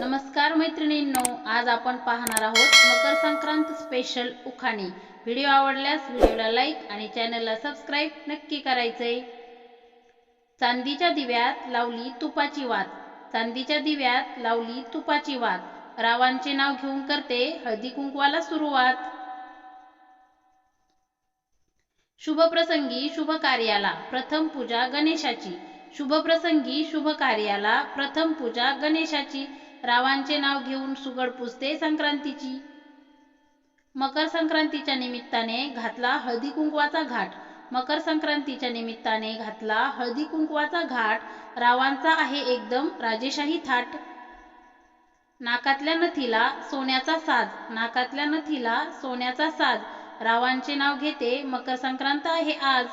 नमस्कार मैत्रिणींनो आज आपण पाहणार आहोत मकर संक्रांत स्पेशल उखाणे. व्हिडिओ आवडल्यास व्हिडिओला लाईक आणि चॅनलला सबस्क्राईब नक्की करायचंय. चांदीच्या दिव्यात लावली तुपाची वात. चांदीच्या दिव्यात लावली तुपाची वात. रावांचे नाव घेऊन करते हळदी कुंकवाला सुरुवात. शुभ प्रसंगी शुभ कार्याला प्रथम पूजा गणेशाची. शुभ प्रसंगी शुभ कार्याला प्रथम पूजा गणेशाची. रावांचे नाव घेऊन सुगड पुजते संक्रांतीची. मकर संक्रांतीच्या निमित्ताने घातला हळदी कुंकवाचा घाट. मकर संक्रांतीच्या निमित्ताने घातला हळदी कुंकवाचा घाट. रावांचा आहे एकदम राजेशाही थाट. नाकातल्या नथीला सोन्याचा साज. नाकातल्या नथीला सोन्याचा साज. रावांचे नाव घेते मकर संक्रांत आहे आज.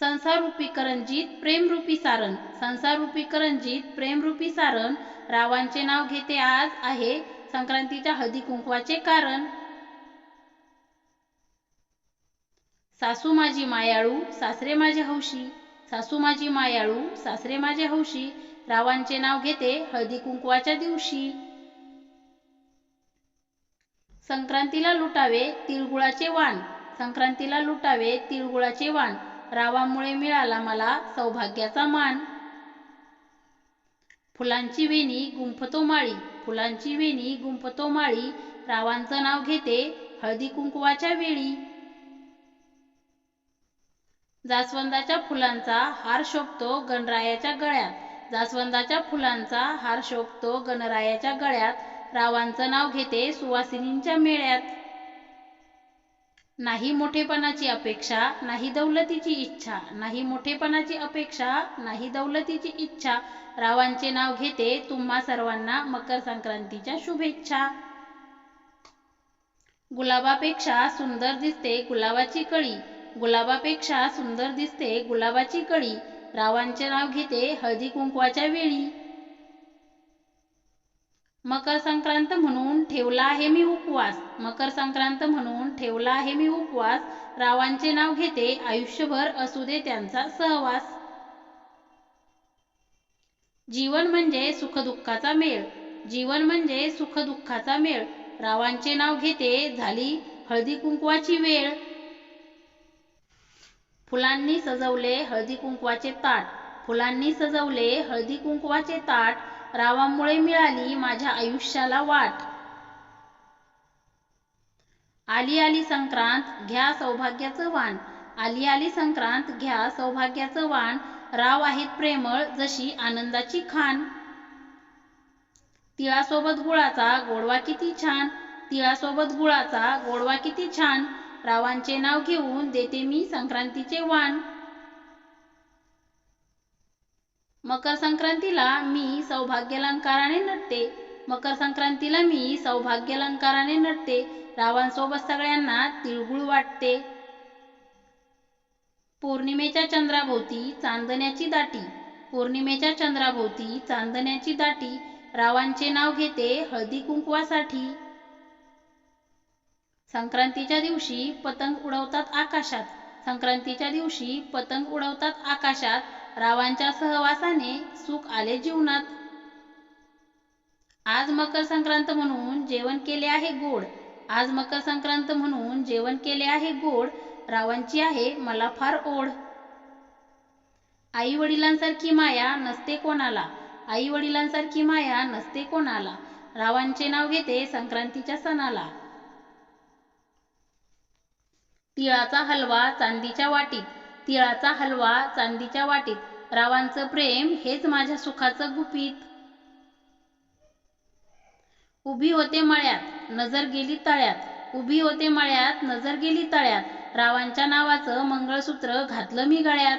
संसारूपी करंजीत प्रेमरूपी सारण संसारूपी करंजीत प्रेमरूपी सारण रावांचे नाव घेते आज आहे संक्रांतीच्या हळदी कुंकवाचे कारण. सासू माझी मायाळू सासरे माझे हौशी. सासू माझी मायाळू सासरे माझे हौशी. रावांचे नाव घेते हळदी कुंकवाच्या दिवशी. संक्रांतीला लुटावे तिळगुळाचे वाण. संक्रांतीला लुटावे तिळगुळाचे वाण. रावामुळे मिळाला मला सौभाग्याचा मान. फुलांची वेणी गुंफतो माळी फुलांची वेणी गुंफतो माळी रावांचं नाव घेते हळदी कुंकवाच्या वेळी जास्वंदाच्या फुलांचा हार शोभतो गणरायाच्या गळ्यात जास्वंदाच्या फुलांचा हार शोभतो गणरायाच्या गळ्यात रावांचं नाव घेते सुवासिनींच्या मेळ्यात. नाही मोठेपणाची अपेक्षा नाही दौलतीची इच्छा नाही मोठेपणाची अपेक्षा नाही दौलतीची इच्छा. रावांचे नाव घेते तुम्हा सर्वांना मकर संक्रांतीच्या शुभेच्छा. गुलाबापेक्षा सुंदर दिसते गुलाबाची कळी. गुलाबापेक्षा सुंदर दिसते गुलाबाची कळी. रावांचे नाव घेते हळदी कुंकवाच्या वेळी. मकर संक्रांत म्हणून ठेवला आहे मी उपवास. मकर संक्रांत म्हणून ठेवला आहे मी उपवास. रावांचे नाव घेते आयुष्यभर असू दे त्यांचा सहवास. जीवन म्हणजे सुखदुःखाचा मेळ. जीवन म्हणजे सुखदुःखाचा मेळ. रावांचे नाव घेते झाली हळदी कुंकवाची वेळ. फुलांनी सजवले हळदी कुंकवाचे ताट. फुलांनी सजवले हळदी कुंकवाचे ताट. रावामुळे मिळाली माझ्या आयुष्याला वाट. आली आली संक्रांत घ्या सौभाग्याचं वाण. आली आली संक्रांत घ्या सौभाग्याचं वाण. राव आहेत प्रेमळ जशी आनंदाची खान तिळासोबत गुळाचा गोडवा किती छान. तिळासोबत गुळाचा गोडवा किती छान. रावांचे नाव घेऊन देते मी संक्रांतीचे वाण. मकर संक्रांतीला मी सौभाग्यालंकाराने नटते. मकर संक्रांतीला मी सौभाग्यालंकाराने नटते. रावांसोबत सगळ्यांना तिळगुळ वाटते. पौर्णिमेच्या चंद्राभोवती चांदण्याची दाटी. पौर्णिमेच्या चंद्राभोवती चांदण्याची दाटी. रावांचे नाव घेते हळदी कुंकवासाठी. संक्रांतीच्या दिवशी पतंग उडवतात आकाशात. संक्रांतीच्या दिवशी पतंग उडवतात आकाशात. रावांच्या सहवासाने सुख आले जीवनात. आज मकर संक्रांत म्हणून जेवण केले आहे गोड. आज मकर संक्रांत म्हणून जेवण केले आहे गोड. रावांची आहे मला फार ओढ. आई वडिलांसारखी माया नसते कोणाला. आई वडिलांसारखी माया नसते कोणाला. रावांचे नाव घेते संक्रांतीच्या सणाला. तिळाचा हलवा चांदीच्या वाटीत. तिळाचा हलवा चांदीच्या वाटीत. रावांचं प्रेम हेच माझ्या सुखाचं गुपित. उभी होते मळ्यात नजर गेली तळ्यात. उभी होते मळ्यात नजर गेली तळ्यात. रावांच्या नावाचं मंगळसूत्र घातलं मी गळ्यात.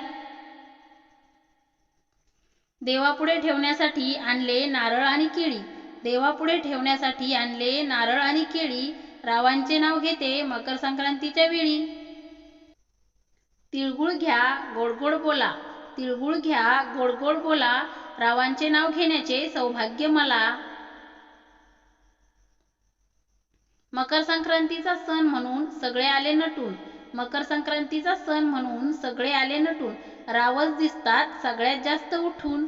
देवापुढे ठेवण्यासाठी आणले नारळ आणि केळी. देवापुढे ठेवण्यासाठी आणले नारळ आणि केळी. रावांचे नाव घेते मकर संक्रांतीच्या वेळी. तिळगुळ घ्या गोडगोड बोला. तिळगुळ घ्या गोडगोड बोला. रावांचे नाव घेण्याचे सौभाग्य मला. मकर संक्रांतीचा सण म्हणून सगळे आले नटून. मकर संक्रांतीचा सण म्हणून सगळे आले नटून. रावच दिसतात सगळ्यात जास्त उठून.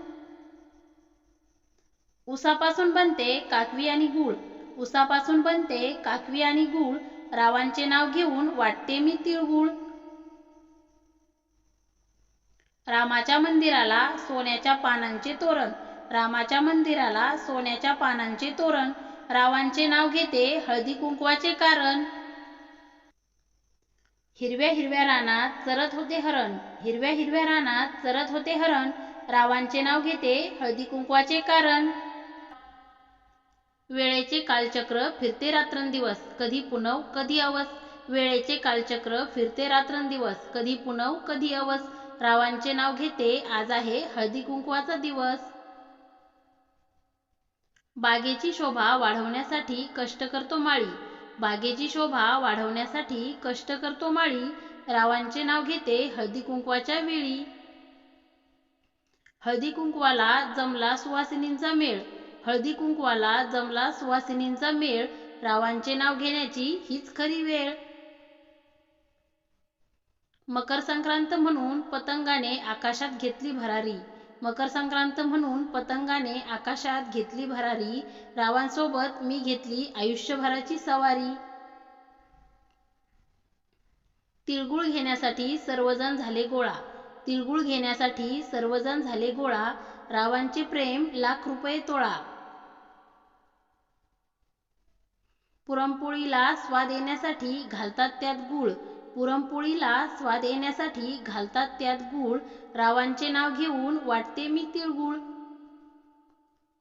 उसापासून बनते काकवी आणि गूळ. उसापासून बनते काकवी आणि गूळ. रावांचे नाव घेऊन वाटते मी तिळगुळ. रामाच्या मंदिराला सोन्याच्या पानांचे तोरण. रामाच्या मंदिराला सोन्याच्या पानांचे तोरण. रावांचे नाव घेते हळदी कुंकवाचे कारण. हिरव्या हिरव्या रानात चरत होते हरण. हिरव्या हिरव्या रानात चरत होते हरण. रावांचे नाव घेते हळदी कुंकवाचे कारण. वेळेचे कालचक्र फिरते रात्रंदिवस. कधी पुनव कधी अवस. वेळेचे कालचक्र फिरते रात्रंदिवस. कधी पुनव कधी अवस. रावांचे नाव घेते. आज आहे हळदी कुंकवाचा दिवस. बागेची शोभा वाढवण्यासाठी कष्ट करतो माळी. बागेची शोभा वाढवण्यासाठी कष्ट करतो माळी. रावांचे नाव घेते हळदी कुंकवाच्या वेळी. हळदी कुंकवाला जमला सुवासिनींचा मेळ. हळदी कुंकवाला जमला सुवासिनींचा मेळ. रावांचे नाव घेण्याची हीच खरी वेळ. मकर संक्रांत म्हणून पतंगाने आकाशात घेतली भरारी. मकर संक्रांत म्हणून पतंगाने आकाशात घेतली भरारी. रावांसोबत मी घेतली आयुष्यभराची सवारी. तिळगुळ घेण्यासाठी सर्वजण झाले गोळा. तिळगुळ घेण्यासाठी सर्वजण झाले गोळा. रावांचे प्रेम लाख रुपये तोळा. पुरणपोळीला स्वाद येण्यासाठी घालतात त्यात गूळ. पुरणपोळीला स्वाद येण्यासाठी घालतात त्यात गूळ. रावांचे नाव घेऊन वाटते मी तिळगुळ.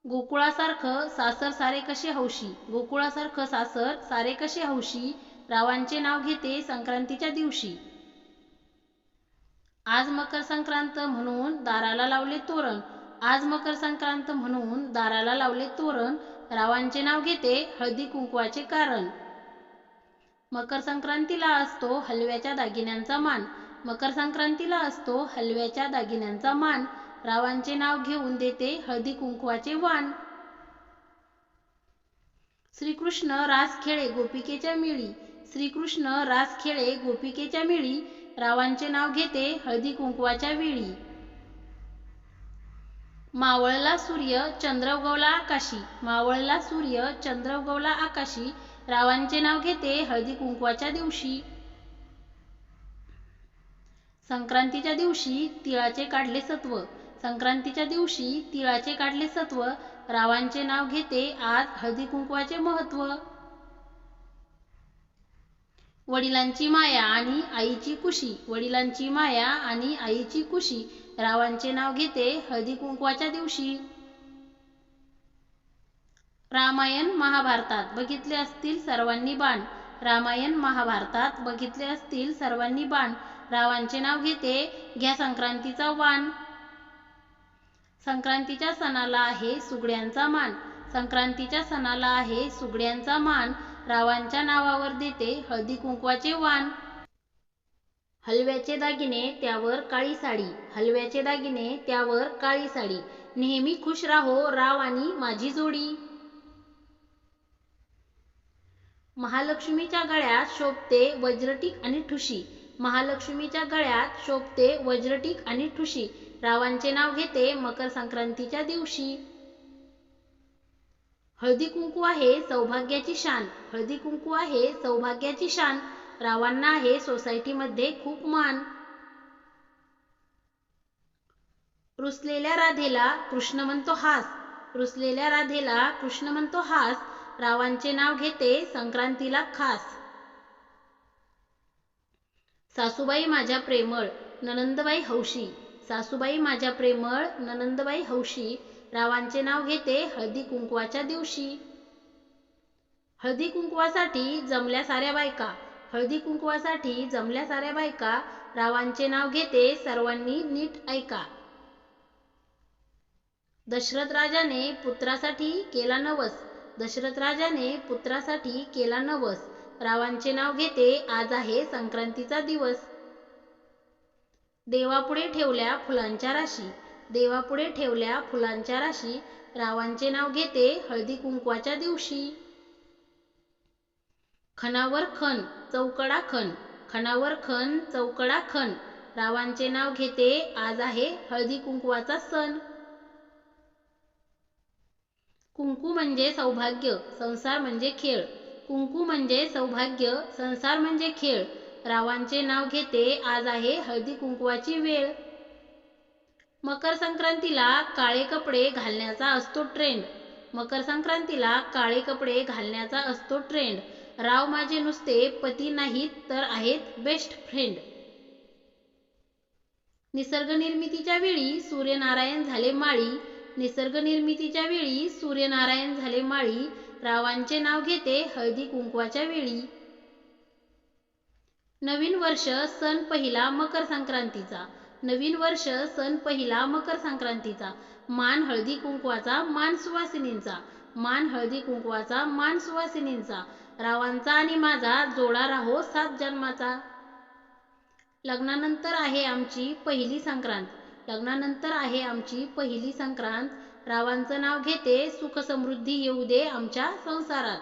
गोकुळासारखं सासर सारे कसे हौशी? गोकुळासारखं सासर सारे कसे हौशी? रावांचे नाव घेते संक्रांतीच्या दिवशी. आज मकर संक्रांत म्हणून दाराला लावले तोरण. आज मकर संक्रांत म्हणून दाराला लावले तोरण. रावांचे नाव घेते हळदी कुंकवाचे कारण. मकर संक्रांतीला असतो हलव्याच्या दागिन्यांचा मान. मकर संक्रांतीला असतो हलव्याच्या दागिन्यांचा मान. रावांचे नाव घेऊन देते हळदी कुंकवाचे वाण. श्रीकृष्ण रास खेळे गोपिकेच्या मिळी. श्रीकृष्ण रास खेळे गोपिकेच्या मिळी. रावांचे नाव घेते हळदी कुंकवाच्या वेळी. मावळला सूर्य चंद्र उगवला आकाशी. मावळला सूर्य चंद्र उगवला आकाशी. रावांचे नाव घेते हळदी कुंकवाच्या दिवशी. संक्रांतीच्या दिवशी तिळाचे काढले सत्व. संक्रांतीच्या दिवशी तिळाचे काढले सत्व. रावांचे नाव घेते आज हळदी कुंकवाचे महत्त्व. वडिलांची माया आणि आईची कुशी वडिलांची माया आणि आईची कुशी रावांचे नाव घेते हळदी कुंकवाच्या दिवशी. रामायण महाभारतात बघितले असतील सर्वांनी बाण. रामायण महाभारतात बघितले असतील सर्वांनी बाण. रावांचे नाव घेते घ्या संक्रांतीचा वाण. संक्रांतीच्या सणाला आहे सुगड्यांचा मान. संक्रांतीच्या सणाला आहे सुगड्यांचा मान. रावांच्या नावावर देते हळदी कुंकवाचे वाण. हलव्याचे दागिने त्यावर काळी साडी. हलव्याचे दागिने त्यावर काळी साडी. नेहमी खुश राहो राव आणि माझी जोडी. महालक्ष्मीच्या गळ्यात शोभते वज्रटीक आणि ठुशी. महालक्ष्मीच्या गळ्यात शोभते वज्रटीक आणि ठुशी. रावांचे नाव घेते मकर संक्रांतीच्या दिवशी. हळदी कुंकू आहे सौभाग्याची शान. हळदी कुंकू आहे सौभाग्याची शान. रावांना आहे सोसायटीमध्ये खूप मान. रुसलेल्या राधेला कृष्ण म्हणतो हास. रुसलेल्या राधेला कृष्ण म्हणतो हास. रावांचे नाव घेते संक्रांतीला खास. सासूबाई माझ्या प्रेमळ ननंदबाई हौशी. सासूबाई माझ्या प्रेमळ ननंदबाई हौशी. रावांचे नाव घेते हळदी कुंकवाच्या दिवशी. हळदी कुंकवासाठी जमल्या साऱ्या बायका. हळदी कुंकवासाठी जमल्या साऱ्या बायका. रावांचे नाव घेते सर्वांनी नीट ऐका. दशरथ राजाने पुत्रासाठी केला नवस. दशरथ राजाने पुत्रासाठी केला नवस. रावांचे नाव घेते आज आहे संक्रांतीचा दिवस. देवापुढे ठेवल्या फुलांच्या राशी. देवापुढे ठेवल्या फुलांच्या राशी. रावांचे नाव घेते हळदी कुंकवाच्या दिवशी. खणावर खण चौकडा खण खणावर खण चौकडा खण रावांचे नाव घेते आज आहे हळदी कुंकवाचा सण. कुंकू म्हणजे सौभाग्य संसार म्हणजे खेळ. कुंकू म्हणजे सौभाग्य संसार म्हणजे खेळ. रावांचे नाव घेते आज आहे हळदी कुंकवाची वेळ. मकर संक्रांतीला काळे कपडे घालण्याचा असतो ट्रेंड मकर संक्रांतीला काळे कपडे घालण्याचा असतो ट्रेंड राव माझे नुसते पती नाहीत तर आहेत बेस्ट फ्रेंड निसर्ग निर्मितीच्या वेळी सूर्यनारायण झाले माळी निसर्ग निर्मितीच्या वेळी सूर्यनारायण झाले माळी रावांचे नाव घेते हळदी कुंकवाच्या वेळी. नवीन वर्ष सण पहिला मकर संक्रांतीचा. नवीन वर्ष सण पहिला मकर संक्रांतीचा. मान हळदी कुंकवाचा मान सुवासिनींचा. मान हळदी कुंकवाचा मान सुवासिनींचा. रावांचा आणि माझा जोडा राहो सात जन्माचा. लग्नानंतर आहे आमची पहिली संक्रांत. लग्नानंतर आहे आमची पहिली संक्रांत. रावांचं नाव घेते सुख समृद्धी येऊ दे आमच्या संसारात.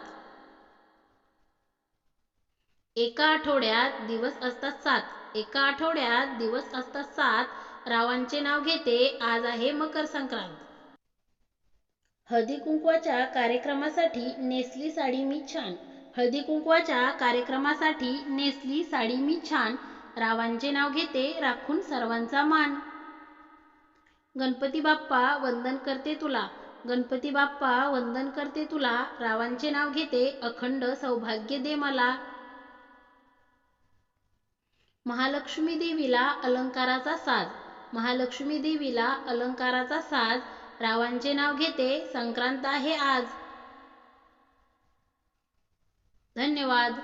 एका आठवड्यात दिवस असतात सात. एका आठवड्यात दिवस असतात सात. रावांचे नाव घेते आज आहे मकर संक्रांत. हळदी कुंकवाच्या कार्यक्रमासाठी नेसली साडी मी छान. हळदी कुंकवाच्या कार्यक्रमासाठी नेसली साडी मी छान. रावांचे नाव घेते राखून सर्वांचा मान. गणपती बाप्पा वंदन करते तुला. गणपती बाप्पा वंदन करते तुला. रावांचे नाव घेते अखंड सौभाग्य दे मला. महालक्ष्मी देवीला अलंकाराचा साज. महालक्ष्मी देवीला अलंकाराचा साज. रावांचे नाव घेते संक्रांत आहे आज. धन्यवाद.